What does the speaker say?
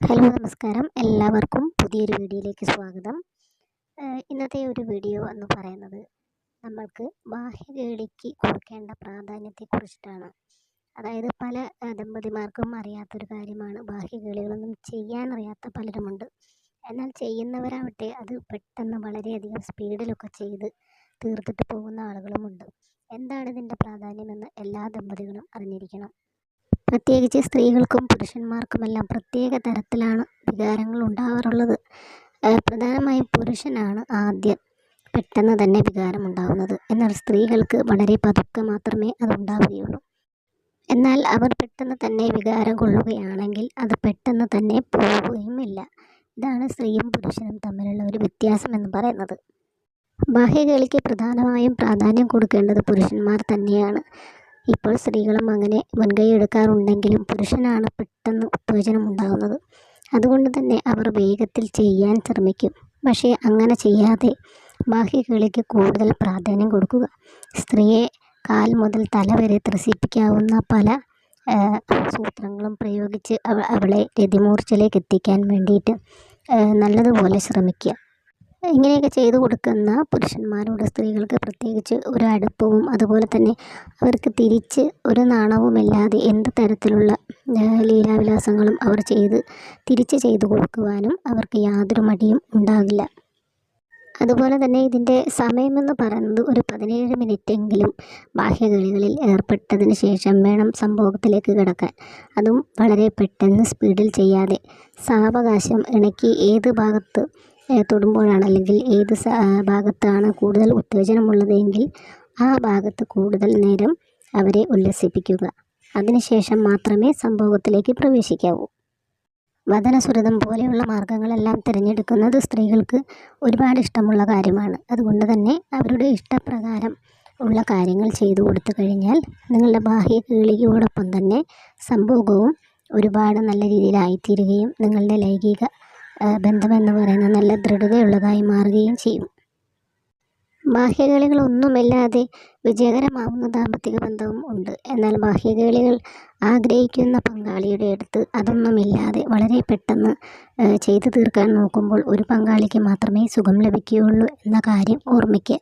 Hello നമസ്കാരം. എല്ലാവർക്കും പുതിയൊരു വീഡിയോയിലേക്ക് സ്വാഗതം. ഇന്നത്തെ ഒരു വീഡിയോ എന്ന് പറയുന്നത് നമ്മൾക്ക് ബാഹ്യകേളിക്ക് കൊടുക്കേണ്ട പ്രാധാന്യത്തെക്കുറിച്ചിട്ടാണ്. അതായത് പല ദമ്പതിമാർക്കും അറിയാത്തൊരു കാര്യമാണ് ബാഹ്യകേളികളൊന്നും ചെയ്യാൻ അറിയാത്ത പലരുമുണ്ട്. എന്നാൽ ചെയ്യുന്നവരാവട്ടെ അത് പെട്ടെന്ന് വളരെയധികം സ്പീഡിലൊക്കെ ചെയ്ത് തീർത്തിട്ട് പോകുന്ന ആളുകളുമുണ്ട്. എന്താണ് ഇതിന്റെ പ്രാധാന്യമെന്ന് എല്ലാ ദമ്പതികളും അറിഞ്ഞിരിക്കണം. പ്രത്യേകിച്ച് സ്ത്രീകൾക്കും പുരുഷന്മാർക്കുമെല്ലാം പ്രത്യേക തരത്തിലാണ് വികാരങ്ങൾ ഉണ്ടാവാറുള്ളത്. പ്രധാനമായും പുരുഷനാണ് ആദ്യം പെട്ടെന്ന് തന്നെ വികാരം ഉണ്ടാവുന്നത്. എന്നാൽ സ്ത്രീകൾക്ക് വളരെ പതുക്കെ മാത്രമേ അത് ഉണ്ടാവുകയുള്ളൂ. എന്നാൽ അവർ പെട്ടെന്ന് തന്നെ വികാരം കൊള്ളുകയാണെങ്കിൽ അത് പെട്ടെന്ന് തന്നെ പോവുകയുമില്ല. ഇതാണ് സ്ത്രീയും പുരുഷനും തമ്മിലുള്ള ഒരു വ്യത്യാസം എന്ന് പറയുന്നത്. ബാഹ്യകേളിക്ക് പ്രധാനമായും പ്രാധാന്യം കൊടുക്കേണ്ടത് പുരുഷന്മാർ തന്നെയാണ്. ഇപ്പോൾ സ്ത്രീകളും അങ്ങനെ മുൻകൈ എടുക്കാറുണ്ടെങ്കിലും പുരുഷനാണ് പെട്ടെന്ന് ഉത്തേജനം ഉണ്ടാകുന്നത്. അതുകൊണ്ട് തന്നെ അവർ വേഗത്തിൽ ചെയ്യാൻ ശ്രമിക്കും. പക്ഷേ അങ്ങനെ ചെയ്യാതെ ബാഹ്യകേളിക്ക് കൂടുതൽ പ്രാധാന്യം കൊടുക്കുക. സ്ത്രീയെ കാൽ മുതൽ തല വരെ ത്രസിപ്പിക്കാവുന്ന പല സൂത്രങ്ങളും പ്രയോഗിച്ച് അവ അവളെ രതിമൂർച്ചയിലേക്ക് എത്തിക്കാൻ വേണ്ടിയിട്ട് നല്ലതുപോലെ ശ്രമിക്കുക. ഇങ്ങനെയൊക്കെ ചെയ്തു കൊടുക്കുന്ന പുരുഷന്മാരോട് സ്ത്രീകൾക്ക് പ്രത്യേകിച്ച് ഒരു അടുപ്പവും അതുപോലെ തന്നെ അവർക്ക് തിരിച്ച് ഒരു നാണവുമില്ലാതെ എന്ത് തരത്തിലുള്ള ലീലാവിലാസങ്ങളും അവർ ചെയ്ത് തിരിച്ച് ചെയ്തു കൊടുക്കുവാനും അവർക്ക് യാതൊരു മടിയും ഉണ്ടാകില്ല. അതുപോലെ തന്നെ ഇതിന്റെ സമയമെന്ന് പറയുന്നത് ഒരു പതിനേഴ് മിനിറ്റെങ്കിലും ബാഹ്യകളികളിൽ ഏർപ്പെട്ടതിന് ശേഷം വേണം സംഭവത്തിലേക്ക് കിടക്കാൻ. അതും വളരെ പെട്ടെന്ന് സ്പീഡിൽ ചെയ്യാതെ സാവകാശം ഇണക്കി ഏത് ഭാഗത്ത് തൊടുമ്പോഴാണ് അല്ലെങ്കിൽ ഏത് ഭാഗത്താണ് കൂടുതൽ ഉത്തേജനമുള്ളത് എങ്കിൽ ആ ഭാഗത്ത് കൂടുതൽ നേരം അവരെ ഉല്ലസിപ്പിക്കുക. അതിനുശേഷം മാത്രമേ സംഭവത്തിലേക്ക് പ്രവേശിക്കാവൂ. വതനസുരതം പോലെയുള്ള മാർഗങ്ങളെല്ലാം തിരഞ്ഞെടുക്കുന്നത് സ്ത്രീകൾക്ക് ഒരുപാട് ഇഷ്ടമുള്ള കാര്യമാണ്. അതുകൊണ്ട് തന്നെ അവരുടെ ഇഷ്ടപ്രകാരം ഉള്ള കാര്യങ്ങൾ ചെയ്തു കൊടുത്തു കഴിഞ്ഞാൽ നിങ്ങളുടെ ബാഹ്യ കേളികയോടൊപ്പം തന്നെ സംഭോഗവും ഒരുപാട് നല്ല രീതിയിലായിത്തീരുകയും നിങ്ങളുടെ ലൈംഗിക ബന്ധമെന്ന് പറയുന്നത് നല്ല ദൃഢതയുള്ളതായി മാറുകയും ചെയ്യും. ബാഹ്യകളികളൊന്നുമില്ലാതെ വിജയകരമാവുന്ന ദാമ്പത്തിക ബന്ധവും ഉണ്ട്. എന്നാൽ ബാഹ്യകളികൾ ആഗ്രഹിക്കുന്ന പങ്കാളിയുടെ അടുത്ത് അതൊന്നുമില്ലാതെ വളരെ പെട്ടെന്ന് ചെയ്തു തീർക്കാൻ നോക്കുമ്പോൾ ഒരു പങ്കാളിക്ക് മാത്രമേ സുഖം ലഭിക്കുകയുള്ളൂ എന്ന കാര്യം ഓർമ്മിക്കുക.